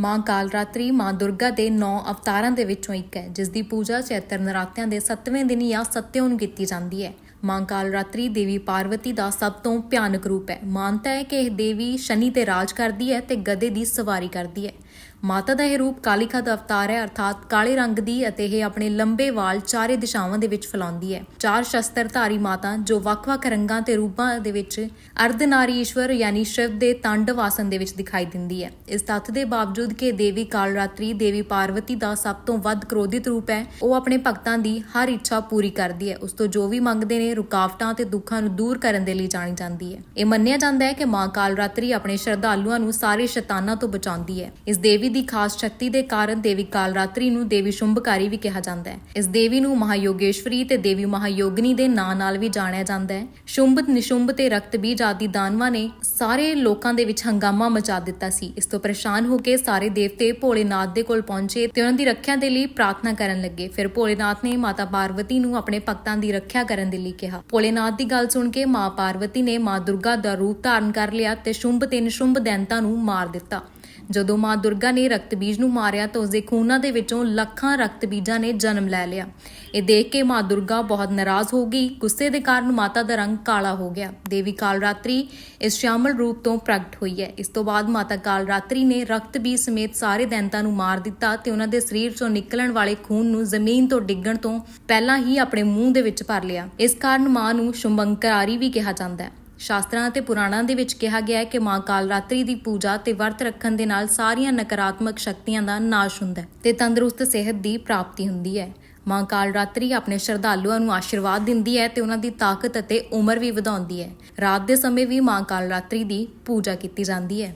ਮਾਂ ਕਾਲਰਾਤਰੀ, ਮਾਂ ਦੁਰਗਾ ਦੇ 9 ਅਵਤਾਰਾਂ ਦੇ ਵਿੱਚੋਂ ਇੱਕ ਹੈ ਜਿਸ ਦੀ ਪੂਜਾ ਚੈਤਰ ਨਰਾਤਿਆਂ ਦੇ 7ਵੇਂ ਦਿਨ ਜਾਂ ਸੱਤਿਓਂ ਨੂੰ ਕੀਤੀ ਜਾਂਦੀ ਹੈ। ਮਾਂ ਕਾਲਰਾਤਰੀ ਦੇਵੀ ਪਾਰਵਤੀ ਦਾ ਸਭ ਤੋਂ ਭਿਆਨਕ ਰੂਪ ਹੈ। ਮਾਨਤਾ ਹੈ ਕਿ ਇਹ ਦੇਵੀ ਸ਼ਨੀ ਤੇ ਰਾਜ ਕਰਦੀ ਹੈ ਤੇ ਗਧੇ ਦੀ ਸਵਾਰੀ ਕਰਦੀ ਹੈ। ਮਾਤਾ ਦਾ ਇਹ ਰੂਪ ਕਾਲੀਕਾ ਦਾ ਅਵਤਾਰ ਹੈ, ਅਰਥਾਤ ਕਾਲੇ ਰੰਗ ਦੀ ਅਤੇ ਇਹ ਆਪਣੇ ਲੰਬੇ ਵਾਲ ਚਾਰੇ ਦਿਸ਼ਾਵਾਂ ਦੇ ਵਿੱਚ ਫੈਲਾਉਂਦੀ ਹੈ। ਚਾਰ ਸ਼ਸਤਰਧਾਰੀ ਮਾਤਾ ਜੋ ਵੱਖ-ਵੱਖ ਰੰਗਾਂ ਤੇ ਰੂਪਾਂ ਦੇ ਵਿੱਚ ਅਰਧਨਾਰੀਸ਼ਵਰ ਯਾਨੀ ਸ਼ਿਵ ਦੇ ਤਾਂਡਵ ਆਸਨ ਦੇ ਵਿੱਚ ਦਿਖਾਈ ਦਿੰਦੀ ਹੈ। ਇਸ ਤੱਥ ਦੇ ਬਾਵਜੂਦ ਕਿ ਦੇਵੀ ਕਾਲਰਾਤਰੀ ਦੇਵੀ ਪਾਰਵਤੀ ਦਾ ਸਭ ਤੋਂ ਵੱਧ ਕ੍ਰੋਧਿਤ ਰੂਪ ਹੈ, ਉਹ ਆਪਣੇ ਭਗਤਾਂ ਦੀ ਹਰ ਇੱਛਾ ਪੂਰੀ ਕਰਦੀ ਹੈ। ਉਸ ਤੋਂ ਜੋ ਵੀ ਮੰਗਦੇ ਨੇ ਰੁਕਾਵਟਾਂ ਤੇ ਦੁੱਖਾਂ ਨੂੰ ਦੂਰ ਕਰਨ ਦੇ ਲਈ ਜਾਣੀ ਜਾਂਦੀ ਹੈ। ਇਹ ਮੰਨਿਆ ਜਾਂਦਾ ਹੈ ਕਿ ਮਾਂ ਕਾਲਰਾਤਰੀ ਆਪਣੇ ਸ਼ਰਧਾਲੂਆਂ ਨੂੰ ਸਾਰੇ ਸ਼ੈਤਾਨਾਂ ਤੋਂ ਬਚਾਉਂਦੀ ਹੈ। ਇਸ ਦੇਵੀ ਦੀ ਖਾਸ ਸ਼ਕਤੀ ਦੇ ਕਾਰਨ ਦੇਵੀ ਕਾਲਰਾਤਰੀ ਨੂੰ ਦੇਵੀ ਸ਼ੁੰਭਕਾਰੀ ਵੀ ਕਿਹਾ ਜਾਂਦਾ ਹੈ। ਇਸ ਦੇਵੀ ਨੂੰ ਮਹਾਯੋਗੇਸ਼ਵਰੀ ਤੇ ਦੇਵੀ ਮਹਾਯੋਗਨੀ ਦੇ ਨਾਂ ਨਾਲ ਵੀ ਜਾਣਿਆ ਜਾਂਦਾ ਹੈ। ਸ਼ੁੰਭ, ਨਿਸ਼ੁੰਭ ਤੇ ਰਕਤ ਬੀਜ ਆਦਿ ਦਾਨਵਾਂ ਨੇ ਸਾਰੇ ਲੋਕਾਂ ਦੇ ਵਿੱਚ ਹੰਗਾਮਾ ਮਚਾ ਦਿੱਤਾ ਸੀ। ਇਸ ਤੋਂ ਪਰੇਸ਼ਾਨ ਹੋ ਕੇ ਸਾਰੇ ਦੇਵਤੇ ਭੋਲੇਨਾਥ ਦੇ ਕੋਲ ਪਹੁੰਚੇ ਤੇ ਉਹਨਾਂ ਦੀ ਰੱਖਿਆ ਦੇ ਲਈ ਪ੍ਰਾਰਥਨਾ ਕਰਨ ਲੱਗੇ। ਫਿਰ ਭੋਲੇਨਾਥ ਨੇ ਮਾਤਾ ਪਾਰਵਤੀ ਨੂੰ ਆਪਣੇ ਭਗਤਾਂ ਦੀ ਰੱਖਿਆ ਕਰਨ ਦੇ ਲਈ ਕਿਹਾ। ਭੋਲੇਨਾਥ ਦੀ ਗੱਲ ਸੁਣ ਕੇ ਮਾਂ ਪਾਰਵਤੀ ਨੇ ਮਾਂ ਦੁਰਗਾ ਦਾ ਰੂਪ ਧਾਰਨ ਕਰ ਲਿਆ ਤੇ ਸ਼ੁੰਭ ਤੇ ਨਿਸ਼ੁੰਭ ਦੈਂਤਾਂ ਨੂੰ ਮਾਰ ਦਿੱਤਾ। ਜਦੋਂ ਮਾਂ ਦੁਰਗਾ ਨੇ ਰਕਤ ਬੀਜ ਨੂੰ ਮਾਰਿਆ ਤਾਂ ਉਸਦੇ ਖੂਨਾਂ ਦੇ ਵਿੱਚੋਂ ਲੱਖਾਂ ਰਕਤ ਬੀਜਾਂ ਨੇ ਜਨਮ ਲੈ ਲਿਆ। ਇਹ ਦੇਖ ਕੇ ਮਾਂ ਦੁਰਗਾ ਬਹੁਤ ਨਾਰਾਜ਼ ਹੋ ਗਈ। ਗੁੱਸੇ ਦੇ ਕਾਰਨ ਮਾਤਾ ਦਾ ਰੰਗ ਕਾਲਾ ਹੋ ਗਿਆ। ਦੇਵੀ ਕਾਲ ਰਾਤਰੀ ਇਸ ਸ਼ਾਮਲ ਰੂਪ ਤੋਂ ਪ੍ਰਗਟ ਹੋਈ ਹੈ। ਇਸ ਤੋਂ ਬਾਅਦ ਮਾਤਾ ਕਾਲ ਰਾਤਰੀ ਨੇ ਰਕਤ ਬੀਜ ਸਮੇਤ ਸਾਰੇ ਦੈਂਤਾਂ ਨੂੰ ਮਾਰ ਦਿੱਤਾ ਤੇ ਉਹਨਾਂ ਦੇ ਸਰੀਰ ਚੋਂ ਨਿਕਲਣ ਵਾਲੇ ਖੂਨ ਨੂੰ ਜ਼ਮੀਨ ਤੋਂ ਡਿੱਗਣ ਤੋਂ ਪਹਿਲਾਂ ਹੀ ਆਪਣੇ ਮੂੰਹ ਦੇ ਵਿੱਚ ਭਰ ਲਿਆ। ਇਸ ਕਾਰਨ ਮਾਂ ਨੂੰ ਸ਼ੁੰਭੰਕਰਾਰੀ ਵੀ ਕਿਹਾ ਜਾਂਦਾ ਹੈ। ਸ਼ਾਸਤਰਾਂ ਅਤੇ ਪੁਰਾਣਾਂ ਦੇ ਵਿੱਚ ਕਿਹਾ ਗਿਆ ਹੈ ਕਿ ਮਾਂ ਕਾਲ ਰਾਤਰੀ ਦੀ ਪੂਜਾ ਤੇ ਵਰਤ ਰੱਖਣ ਦੇ ਨਾਲ ਸਾਰੀਆਂ ਨਕਾਰਾਤਮਕ ਸ਼ਕਤੀਆਂ ਦਾ ਨਾਸ਼ ਹੁੰਦਾ ਹੈ ਤੇ ਤੰਦਰੁਸਤ ਸਿਹਤ ਦੀ ਪ੍ਰਾਪਤੀ ਹੁੰਦੀ ਹੈ। ਮਾਂ ਕਾਲ ਰਾਤਰੀ ਆਪਣੇ ਸ਼ਰਧਾਲੂਆਂ ਨੂੰ ਆਸ਼ੀਰਵਾਦ ਦਿੰਦੀ ਹੈ ਤੇ ਉਹਨਾਂ ਦੀ ਤਾਕਤ ਅਤੇ ਉਮਰ ਵੀ ਵਧਾਉਂਦੀ ਹੈ। ਰਾਤ ਦੇ ਸਮੇਂ ਵੀ ਮਾਂ ਕਾਲ ਰਾਤਰੀ ਦੀ ਪੂਜਾ ਕੀਤੀ ਜਾਂਦੀ ਹੈ।